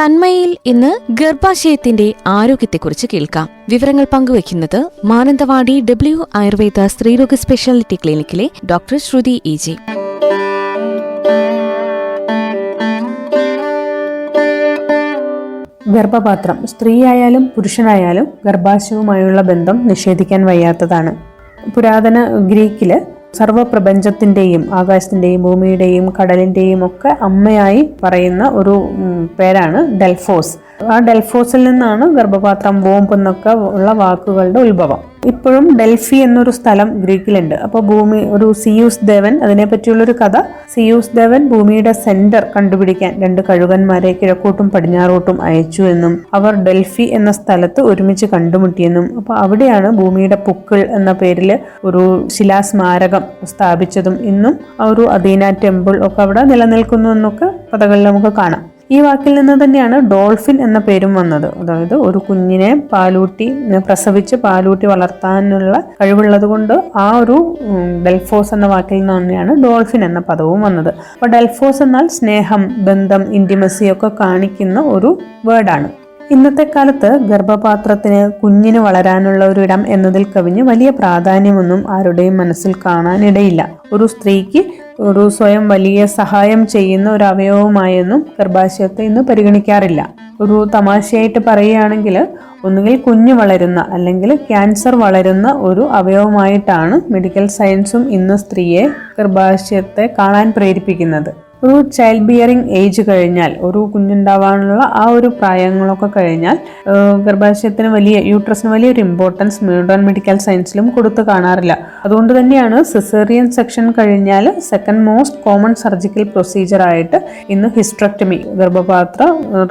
തന്മയിൽ ഇന്ന് ഗർഭാശയത്തിന്റെ ആരോഗ്യത്തെക്കുറിച്ച് കേൾക്കാം. വിവരങ്ങൾ പങ്കുവയ്ക്കുന്നത് മാനന്തവാടി ഡബ്ല്യു ആയുർവേദ സ്ത്രീരോഗ സ്പെഷ്യാലിറ്റി ക്ലിനിക്കിലെ ഡോക്ടർ ശ്രുതി ഇ ജി. ഗർഭപാത്രം. സ്ത്രീയായാലും പുരുഷനായാലും ഗർഭാശയവുമായുള്ള ബന്ധം നിഷേധിക്കാൻ വയ്യാത്തതാണ്. പുരാതന ഗ്രീക്കിൽ സർവപ്രപഞ്ചത്തിന്റെയും ആകാശത്തിന്റെയും ഭൂമിയുടെയും കടലിന്റെയും ഒക്കെ അമ്മയായി പറയുന്ന ഒരു പേരാണ് ഡെൽഫോസ്. ആ ഡെൽഫോസിൽ നിന്നാണ് ഗർഭപാത്രം വോംബ് എന്നൊക്കെ ഉള്ള വാക്കുകളുടെ ഉത്ഭവം. ഇപ്പോഴും ഡെൽഫി എന്നൊരു സ്ഥലം ഗ്രീക്കിലുണ്ട്. അപ്പോൾ ഭൂമി ഒരു സിയൂസ് ദേവൻ അതിനെപ്പറ്റിയുള്ളൊരു കഥ. സിയൂസ് ദേവൻ ഭൂമിയുടെ സെന്റർ കണ്ടുപിടിക്കാൻ രണ്ട് കഴുകന്മാരെ കിഴക്കോട്ടും പടിഞ്ഞാറോട്ടും അയച്ചു എന്നും അവർ ഡെൽഫി എന്ന സ്ഥലത്ത് ഒരുമിച്ച് കണ്ടുമുട്ടിയെന്നും അപ്പോൾ അവിടെയാണ് ഭൂമിയുടെ പുക്കിൾ എന്ന പേരിൽ ഒരു ശിലാസ്മാരകം സ്ഥാപിച്ചതും ഇന്നും ഒരു അദീന ടെമ്പിൾ ഒക്കെ അവിടെ നിലനിൽക്കുന്നു എന്നൊക്കെ കഥകളിൽ നമുക്ക് കാണാം. ഈ വാക്കിൽ നിന്ന് തന്നെയാണ് ഡോൾഫിൻ എന്ന പേരും വന്നത്. അതായത് ഒരു കുഞ്ഞിനെ പാലൂട്ടി പ്രസവിച്ച് പാലൂട്ടി വളർത്താനുള്ള കഴിവുള്ളത് കൊണ്ട് ആ ഒരു ഡെൽഫോസ് എന്ന വാക്കിൽ നിന്ന് തന്നെയാണ് ഡോൾഫിൻ എന്ന പദവും വന്നത്. അപ്പോൾ ഡെൽഫോസ് എന്നാൽ സ്നേഹം ബന്ധം ഇന്റിമസി ഒക്കെ കാണിക്കുന്ന ഒരു വേർഡാണ് ഇന്നത്തെ കാലത്ത് ഗർഭപാത്രത്തിന് കുഞ്ഞിന് വളരാനുള്ള ഒരു ഇടം എന്നതിൽ കവിഞ്ഞ് വലിയ പ്രാധാന്യമൊന്നും ആരുടെയും മനസ്സിൽ കാണാനിടയില്ല. ഒരു സ്ത്രീക്ക് ഒരു സ്വയം വലിയ സഹായം ചെയ്യുന്ന ഒരു അവയവമായൊന്നും ഗർഭാശയത്തെ ഇന്ന് പരിഗണിക്കാറില്ല. ഒരു തമാശയായിട്ട് പറയുകയാണെങ്കിൽ ഒന്നുകിൽ കുഞ്ഞ് വളരുന്ന അല്ലെങ്കിൽ ക്യാൻസർ വളരുന്ന ഒരു അവയവമായിട്ടാണ് മെഡിക്കൽ സയൻസും ഇന്ന് സ്ത്രീയെ ഗർഭാശയത്തെ കാണാൻ പ്രേരിപ്പിക്കുന്നത്. ഒരു ചൈൽഡ് ബിയറിംഗ് ഏജ് കഴിഞ്ഞാൽ ഒരു കുഞ്ഞുണ്ടാവാനുള്ള ആ ഒരു പ്രായങ്ങളൊക്കെ കഴിഞ്ഞാൽ ഗർഭാശയത്തിന് വലിയ യൂട്രസിന് വലിയൊരു ഇമ്പോർട്ടൻസ് മ്യൂഡോൺ മെഡിക്കൽ സയൻസിലും കൊടുത്തു കാണാറില്ല. അതുകൊണ്ട് തന്നെയാണ് സിസേറിയൻ സെക്ഷൻ കഴിഞ്ഞാൽ second most common surgical procedure ആയിട്ട് ഇന്ന് ഹിസ്ട്രക്ടമി ഗർഭപാത്ര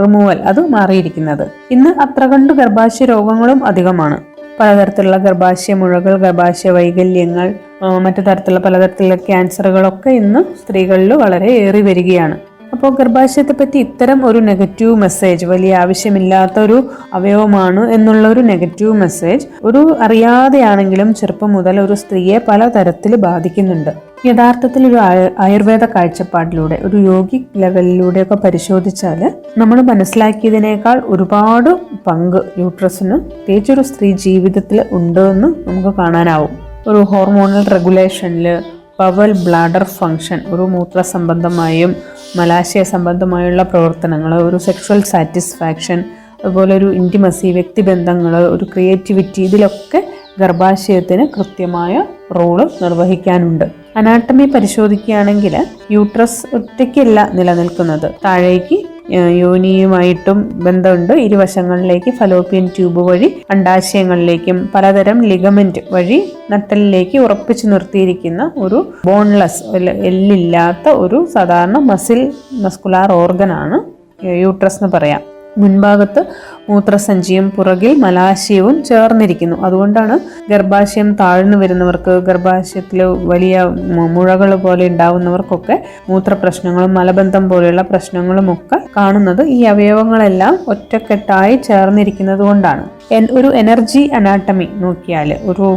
റിമൂവൽ അത് മാറിയിരിക്കുന്നത്. ഇന്ന് അത്ര കണ്ട് ഗർഭാശയ രോഗങ്ങളും അധികമാണ്. പലതരത്തിലുള്ള ഗർഭാശയ മുഴകൾ ഗർഭാശയ വൈകല്യങ്ങൾ മറ്റു തരത്തിലുള്ള പലതരത്തിലുള്ള ക്യാൻസറുകളൊക്കെ ഇന്ന് സ്ത്രീകളിൽ വളരെ ഏറി വരികയാണ്. അപ്പോൾ ഗർഭാശയത്തെ പറ്റി ഇത്തരം ഒരു നെഗറ്റീവ് മെസ്സേജ് വലിയ ആവശ്യമില്ലാത്ത ഒരു അവയവമാണ് എന്നുള്ള ഒരു നെഗറ്റീവ് മെസ്സേജ് ഒരു അറിയാതെയാണെങ്കിലും ചെറുപ്പം മുതൽ ഒരു സ്ത്രീയെ പലതരത്തിൽ ബാധിക്കുന്നുണ്ട്. യഥാർത്ഥത്തിൽ ഒരു ആയുർവേദ കാഴ്ചപ്പാടിലൂടെ ഒരു യോഗിക് ലെവലിലൂടെയൊക്കെ പരിശോധിച്ചാൽ നമ്മൾ മനസ്സിലാക്കിയതിനേക്കാൾ ഒരുപാട് പങ്ക് യൂട്രസിന് പ്രത്യേകിച്ച് ഒരു സ്ത്രീ ജീവിതത്തിൽ ഉണ്ടെന്ന് നമുക്ക് കാണാനാവും. ഒരു ഹോർമോണൽ റെഗുലേഷനിൽ പവൽ ബ്ലാഡർ ഫങ്ഷൻ ഒരു മൂത്ര സംബന്ധമായും മലാശയ സംബന്ധമായുള്ള പ്രവർത്തനങ്ങൾ ഒരു സെക്ഷൽ സാറ്റിസ്ഫാക്ഷൻ അതുപോലെ ഒരു ഇന്റിമസി വ്യക്തിബന്ധങ്ങൾ ഒരു ക്രിയേറ്റിവിറ്റി ഇതിലൊക്കെ ഗർഭാശയത്തിന് കൃത്യമായ റോൾ നിർവഹിക്കാനുണ്ട്. അനാട്ടമി പരിശോധിക്കുകയാണെങ്കിൽ യൂട്രസ് ഒറ്റയ്ക്കല്ല നിലനിൽക്കുന്നത്. താഴേക്ക് യോനിയുമായിട്ടും ബന്ധമുണ്ട്. ഇരുവശങ്ങളിലേക്ക് ഫലോപ്പിയൻ ട്യൂബ് വഴി അണ്ടാശയങ്ങളിലേക്കും പലതരം ലിഗമെന്റ് വഴി നട്ടലിലേക്ക് ഉറപ്പിച്ചു നിർത്തിയിരിക്കുന്ന ഒരു ബോൺലെസ് എല്ലില്ലാത്ത ഒരു സാധാരണ മസിൽ മസ്കുലാർ ഓർഗനാണ് യൂട്രസ് എന്ന് പറയാം. മുൻഭാഗത്ത് മൂത്രസഞ്ചിയും പുറകിൽ മലാശയവും ചേർന്നിരിക്കുന്നു. അതുകൊണ്ടാണ് ഗർഭാശയം താഴ്ന്നു വരുന്നവർക്ക് ഗർഭാശയത്തിൽ വലിയ മുഴകൾ പോലെ ഉണ്ടാവുന്നവർക്കൊക്കെ മൂത്രപ്രശ്നങ്ങളും മലബന്ധം പോലെയുള്ള പ്രശ്നങ്ങളുമൊക്കെ കാണുന്നത് ഈ അവയവങ്ങളെല്ലാം ഒറ്റക്കെട്ടായി ചേർന്നിരിക്കുന്നത് കൊണ്ടാണ് ഒരു എനർജി അനാട്ടമി നോക്കിയാൽ ഒരു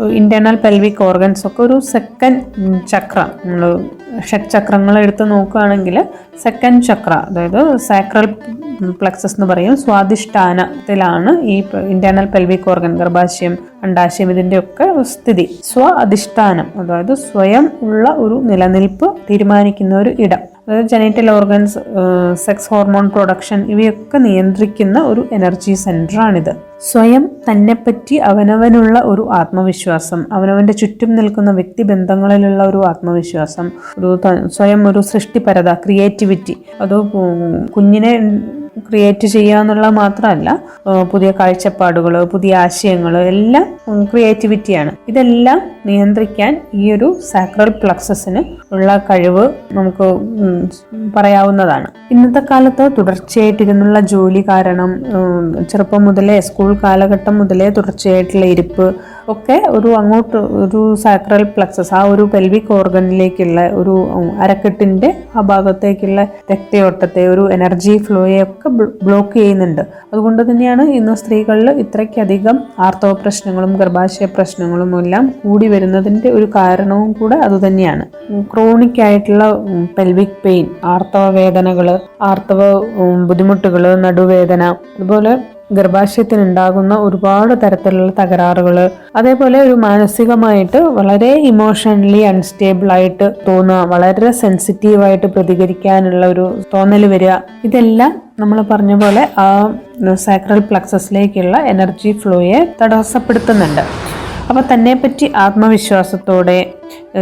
ഇന്റേണൽ പെൽവിക് ഓർഗൻസ് ഒക്കെ ഒരു സെക്കൻഡ് ചക്ര. നമ്മൾ ഷഡ്ചക്രങ്ങൾ എടുത്ത് നോക്കുകയാണെങ്കിൽ സെക്കൻഡ് ചക്ര അതായത് സാക്രൽ പ്ലക്സസ് എന്ന് പറയും സ്വാധിഷ്ഠാനത്തിലാണ് ഈ ഇന്റേണൽ പെൽവിക് ഓർഗൻ ഗർഭാശയം അണ്ടാശയം ഇതിന്റെ ഒക്കെ സ്ഥിതി. സ്വ അധിഷ്ഠാനം അതായത് സ്വയം ഉള്ള ഒരു നിലനിൽപ്പ് തീരുമാനിക്കുന്ന ഒരു ഇടം. അതായത് genital organs sex hormone production ഇവയൊക്കെ നിയന്ത്രിക്കുന്ന ഒരു എനർജി സെന്ററാണിത് സ്വയം തന്നെപ്പറ്റി അവനവനുള്ള ഒരു ആത്മവിശ്വാസം അവനവന്റെ ചുറ്റും നിൽക്കുന്ന വ്യക്തിബന്ധങ്ങളിലുള്ള ഒരു ആത്മവിശ്വാസം ഒരു സ്വയം ഒരു സൃഷ്ടിപരത ക്രിയേറ്റിവിറ്റി അത് കുഞ്ഞിനെ ക്രിയേറ്റ് ചെയ്യുക എന്നുള്ളത് മാത്രമല്ല പുതിയ കാഴ്ചപ്പാടുകൾ പുതിയ ആശയങ്ങൾ എല്ലാം ക്രിയേറ്റിവിറ്റിയാണ് ഇതെല്ലാം നിയന്ത്രിക്കാൻ ഈ ഒരു സാക്രൽ പ്ലക്സസിന് ഉള്ള കഴിവ് നമുക്ക് പറയാവുന്നതാണ്. ഇന്നത്തെ കാലത്ത് തുടർച്ചയായിട്ടിരുന്നുള്ള ജോലി കാരണം ചെറുപ്പം മുതലേ സ്കൂൾ കാലഘട്ടം മുതലേ തുടർച്ചയായിട്ടുള്ള ഇരിപ്പ് ഒക്കെ ഒരു അങ്ങോട്ട് ഒരു സാക്രൽ പ്ലക്സസ് ആ ഒരു പെൽവിക് ഓർഗനിലേക്കുള്ള ഒരു അരക്കെട്ടിന്റെ ആ ഭാഗത്തേക്കുള്ള രക്തയോട്ടത്തെ ഒരു എനർജി ഫ്ലോയെ ഒക്കെ ബ്ലോക്ക് ചെയ്യുന്നുണ്ട്. അതുകൊണ്ട് തന്നെയാണ് ഇന്ന് സ്ത്രീകളിൽ ഇത്രയ്ക്കധികം ആർത്തവ പ്രശ്നങ്ങളും ഗർഭാശയ പ്രശ്നങ്ങളും എല്ലാം കൂടി വരുന്നതിന്റെ ഒരു കാരണവും കൂടെ അതുതന്നെയാണ് ക്രോണിക് ആയിട്ടുള്ള പെൽവിക് പെയിൻ ആർത്തവ വേദനകൾ ആർത്തവ ബുദ്ധിമുട്ടുകൾ നടുവേദന അതുപോലെ ഗർഭാശയത്തിനുണ്ടാകുന്ന ഒരുപാട് തരത്തിലുള്ള തകരാറുകൾ അതേപോലെ ഒരു മാനസികമായിട്ട് വളരെ ഇമോഷണലി അൺസ്റ്റേബിൾ ആയിട്ട് തോന്നുക വളരെ സെൻസിറ്റീവായിട്ട് പ്രതികരിക്കാനുള്ള ഒരു തോന്നൽ വരിക. ഇതെല്ലാം നമ്മൾ പറഞ്ഞ പോലെ ആ സാക്രൽ പ്ലക്സസിലേക്കുള്ള എനർജി ഫ്ലോയെ തടസ്സപ്പെടുത്തുന്നുണ്ട്. അപ്പോൾ തന്നെപ്പറ്റി ആത്മവിശ്വാസത്തോടെ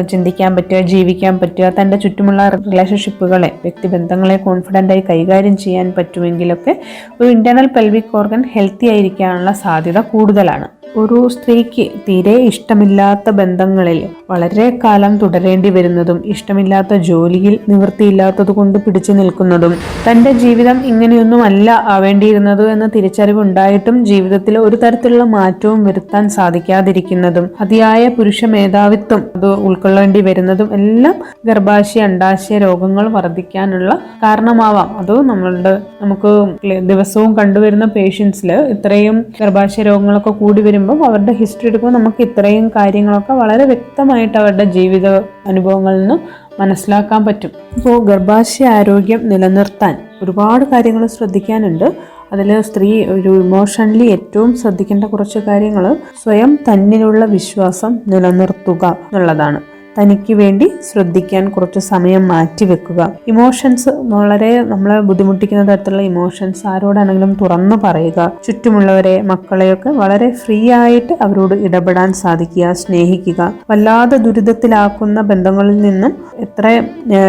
ചിന്തിക്കാൻ പറ്റുക ജീവിക്കാൻ പറ്റുക തന്റെ ചുറ്റുമുള്ള റിലേഷൻഷിപ്പുകളെ വ്യക്തിബന്ധങ്ങളെ കോൺഫിഡന്റായി കൈകാര്യം ചെയ്യാൻ പറ്റുമെങ്കിലൊക്കെ ഒരു ഇന്റേർണൽ പെൽവിക് ഓർഗൻ ഹെൽത്തി ആയിരിക്കാനുള്ള സാധ്യത കൂടുതലാണ്. ഒരു സ്ത്രീക്ക് തീരെ ഇഷ്ടമില്ലാത്ത ബന്ധങ്ങളിൽ വളരെ കാലം തുടരേണ്ടി വരുന്നതും ഇഷ്ടമില്ലാത്ത ജോലിയിൽ നിവൃത്തിയില്ലാത്തത് കൊണ്ട് പിടിച്ചു നിൽക്കുന്നതും തന്റെ ജീവിതം ഇങ്ങനെയൊന്നും അല്ല ആവേണ്ടിയിരുന്നത് എന്ന തിരിച്ചറിവുണ്ടായിട്ടും ജീവിതത്തിൽ ഒരു തരത്തിലുള്ള മാറ്റവും വരുത്താൻ സാധിക്കാതിരിക്കുന്നതും അതിയായ പുരുഷ മേധാവിത്വം അത് ഉൾക്കൊള്ളേണ്ടി വരുന്നതും എല്ലാം ഗർഭാശയ അണ്ടാശയ രോഗങ്ങൾ വർദ്ധിക്കാനുള്ള കാരണമാവാം. അത് നമ്മളുടെ നമുക്ക് ദിവസവും കണ്ടുവരുന്ന പേഷ്യൻസിൽ ഇത്രയും ഗർഭാശയ രോഗങ്ങളൊക്കെ കൂടി വരുമ്പോൾ അവരുടെ ഹിസ്റ്ററി എടുക്കുമ്പോൾ നമുക്ക് ഇത്രയും കാര്യങ്ങളൊക്കെ വളരെ വ്യക്തമായിട്ട് അവരുടെ ജീവിത അനുഭവങ്ങളിൽ നിന്ന് മനസ്സിലാക്കാൻ പറ്റും. ഇപ്പോൾ ഗർഭാശയ ആരോഗ്യം നിലനിർത്താൻ ഒരുപാട് കാര്യങ്ങൾ ശ്രദ്ധിക്കാനുണ്ട്. അതിൽ സ്ത്രീ ഒരു ഇമോഷണലി ഏറ്റവും ശ്രദ്ധിക്കേണ്ട കുറച്ച് കാര്യങ്ങൾ സ്വയം തന്നിലുള്ള വിശ്വാസം നിലനിർത്തുക എന്നുള്ളതാണ്. തനിക്ക് വേണ്ടി ശ്രദ്ധിക്കാൻ കുറച്ച് സമയം മാറ്റി വെക്കുക. ഇമോഷൻസ് വളരെ നമ്മളെ ബുദ്ധിമുട്ടിക്കുന്ന തരത്തിലുള്ള ഇമോഷൻസ് ആരോടാണെങ്കിലും തുറന്നു പറയുക. ചുറ്റുമുള്ളവരെ മക്കളെയൊക്കെ വളരെ ഫ്രീ ആയിട്ട് അവരോട് ഇടപെടാൻ സാധിക്കുക സ്നേഹിക്കുക. വല്ലാതെ ദുരിതത്തിലാക്കുന്ന ബന്ധങ്ങളിൽ നിന്നും എത്ര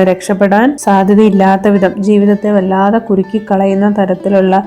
രക്ഷപ്പെടാൻ സാധ്യതയില്ലാത്ത വിധം ജീവിതത്തെ വല്ലാതെ കുരുക്കി കളയുന്ന തരത്തിലുള്ള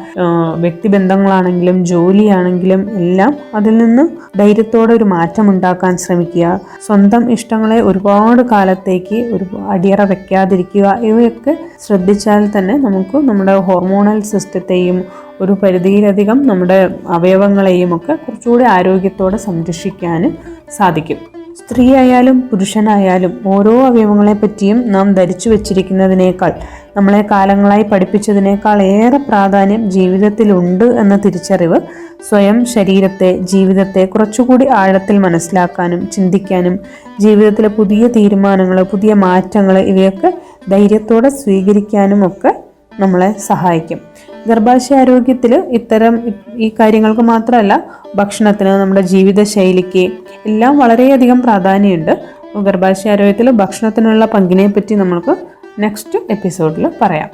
വ്യക്തിബന്ധങ്ങളാണെങ്കിലും ജോലിയാണെങ്കിലും എല്ലാം അതിൽ നിന്ന് ധൈര്യത്തോടെ ഒരു മാറ്റം ഉണ്ടാക്കാൻ ശ്രമിക്കുക. സ്വന്തം ഇഷ്ടങ്ങളെ ഒരുപാട് കാലത്തേക്ക് ഒരു അടിയറ വെക്കാതിരിക്കുക ഇവയൊക്കെ ശ്രദ്ധിച്ചാൽ തന്നെ നമുക്ക് നമ്മുടെ ഹോർമോണൽ സിസ്റ്റത്തെയും ഒരു പരിധിയിലധികം നമ്മുടെ അവയവങ്ങളെയും ഒക്കെ കുറച്ചുകൂടി ആരോഗ്യത്തോടെ സംരക്ഷിക്കാൻ സാധിക്കും. സ്ത്രീ ആയാലും പുരുഷനായാലും ഓരോ അവയവങ്ങളെ പറ്റിയും നാം ധരിച്ചു വച്ചിരിക്കുന്നതിനേക്കാൾ നമ്മളെ കാലങ്ങളായി പഠിപ്പിച്ചതിനേക്കാൾ ഏറെ പ്രാധാന്യം ജീവിതത്തിലുണ്ട് എന്ന തിരിച്ചറിവ് സ്വയം ശരീരത്തെ ജീവിതത്തെ കുറച്ചുകൂടി ആഴത്തിൽ മനസ്സിലാക്കാനും ചിന്തിക്കാനും ജീവിതത്തിലെ പുതിയ തീരുമാനങ്ങൾ പുതിയ മാറ്റങ്ങൾ ഇവയൊക്കെ ധൈര്യത്തോടെ സ്വീകരിക്കാനും ഒക്കെ നമ്മളെ സഹായിക്കും. ഗർഭാശയാരോഗ്യത്തിൽ ഇത്തരം ഈ കാര്യങ്ങൾക്ക് മാത്രമല്ല ഭക്ഷണത്തിന് നമ്മുടെ ജീവിതശൈലിക്ക് എല്ലാം വളരെയധികം പ്രാധാന്യമുണ്ട്. ഗർഭാശയ ആരോഗ്യത്തിൽ ഭക്ഷണത്തിനുള്ള പങ്കിനെ പറ്റി നമ്മൾക്ക് നെക്സ്റ്റ് എപ്പിസോഡിൽ പറയാം.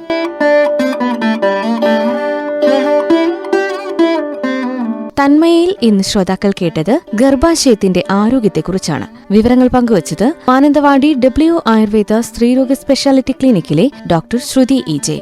തന്മയിൽ ഇന്ന് ശ്രോതാക്കൾ കേട്ടത് ഗർഭാശയത്തിന്റെ ആരോഗ്യത്തെക്കുറിച്ചാണ്. വിവരങ്ങൾ പങ്കുവച്ചത് മാനന്തവാടി ഡബ്ല്യു ആയുർവേദ സ്ത്രീരോഗ സ്പെഷ്യാലിറ്റി ക്ലിനിക്കിലെ ഡോക്ടർ ശ്രുതി ഇ ജെ.